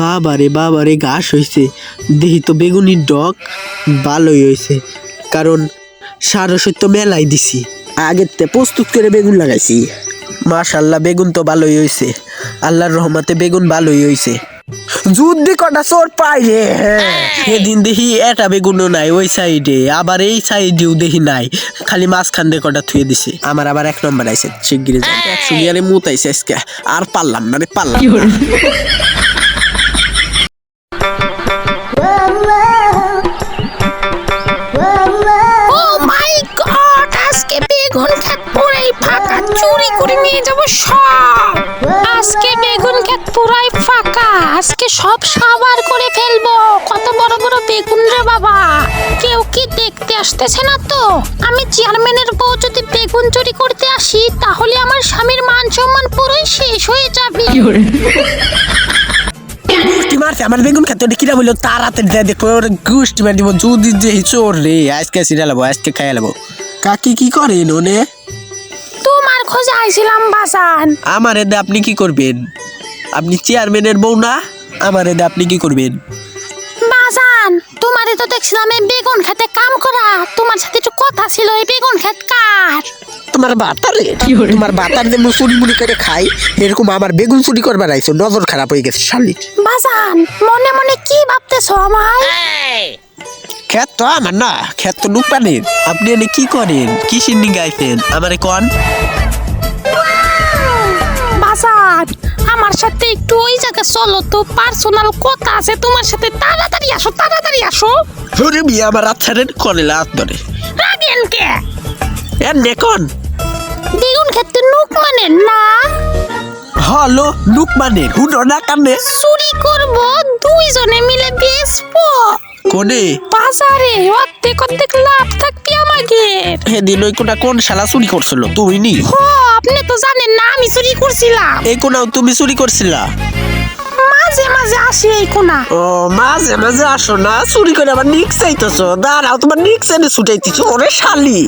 বাবারে বাবারে, ঘাস হইছে। দেখি তো বেগুনির ডক ভালোই হইছে, কারণ সার ওষুধ তো মেলাই দিছি। আগের তে প্রস্তুত করে বেগুন লাগাইছি। মাশাল্লাহ, বেগুন তো ভালোই হইছে। আল্লাহর রহমতে বেগুন ভালোই হইছে। যুদ্ধি কটা চোর পাই রে। এদিন দেখি এটা বেগুনও নাই, ওই সাইডে। আবার এই সাইডেও দেখি নাই। খালি মাঝখান দিয়ে কটা থুয়ে দিছে। আমার আবার এক নম্বর আইছে শিগগিরি। একশো গিয়ারে মুত আর পারলাম না রে, পারলাম ক্ষেত পুরাই ফাঁকা চুরি করে নিয়ে যাব সব। আজকে বেগুন ক্ষেত পুরাই ফাঁকা আজকে সব সাবার করে ফেলব। কত বড় বড় বেগুন রে বাবা। কেউ কি দেখতে আসতেছে না তো? আমি চেয়ারম্যানের বউ যদি বেগুন চুরি করতে আসি তাহলে আমার স্বামীর মান সম্মান পুরোই শেষ হয়ে যাবে। গুষ্টি মারছে আমার বেগুন খেতে ওটা কিরা বলল? তাড়াতাড়ি দেয় দেখো ওর গুষ্টি মার দিব যদি যে চোর রে আজকে সিরা লাবো আজকে খাইয়া লাবো। কাকি কি করেন ওনে তোমার খোঁজে আইছিলাম বাসান। আমার এদে আপনি কি করবেন? আপনি চেয়ারম্যানের বউ না? আমার এদে আপনি কি করবেন? বাজান তোমারে তো দেখছিলাম এই বেগুন খেতে কাম করা। তোমার সাথে একটু কথা ছিল এই বেগুন খেত কার? তোমার বাতার তোমার বাতার যে চুরি মুড়ি করে খাই এরকম আমার বেগুন চুরি করবার আইছো নজর খারাপ হয়ে গেছে শালির বাজান মনে মনে কি ভাবতেছো আমায়? খেত তো আমার না খেত তো নুকপানের আপনি এনে কি করেন? কি সিন্নি গাইতেন আমারে কন? বাজান আমার সাথে একটু ওই জায়গায় চলো তো পার্সোনাল কথা আছে তোমার সাথে তাড়াতাড়ি আসো তাড়াতাড়ি আসো। ধরে বিয়ে আমার আচ্ছারেন করেলা হাত ধরে রাগেন কে? এর নেকন বেগুন খেতে নুক মানে না? হলো নুক মানে হুনো না কানে? চুরি করব দুইজনে মিলে বেচবো। কোনে? বাজারে অর্ধেক অর্ধেক লাভ থাকবে আমাকে সেদিন ওই কোটা কোন শালা চুরি করছিল? তুমি নি? ও আপনি তো জানেন না আমি চুরি করছিলাম। এই কোনাও তুমি চুরি করছিলা? মাঝে মাঝে আসি এই কোনা। ও মাঝে মাঝে আসো না চুরি করে আবার নিক চাইতেছো। দাঁড়াও তোমার নিক চাইলে ছুটাইতেছো। ওরে শালি।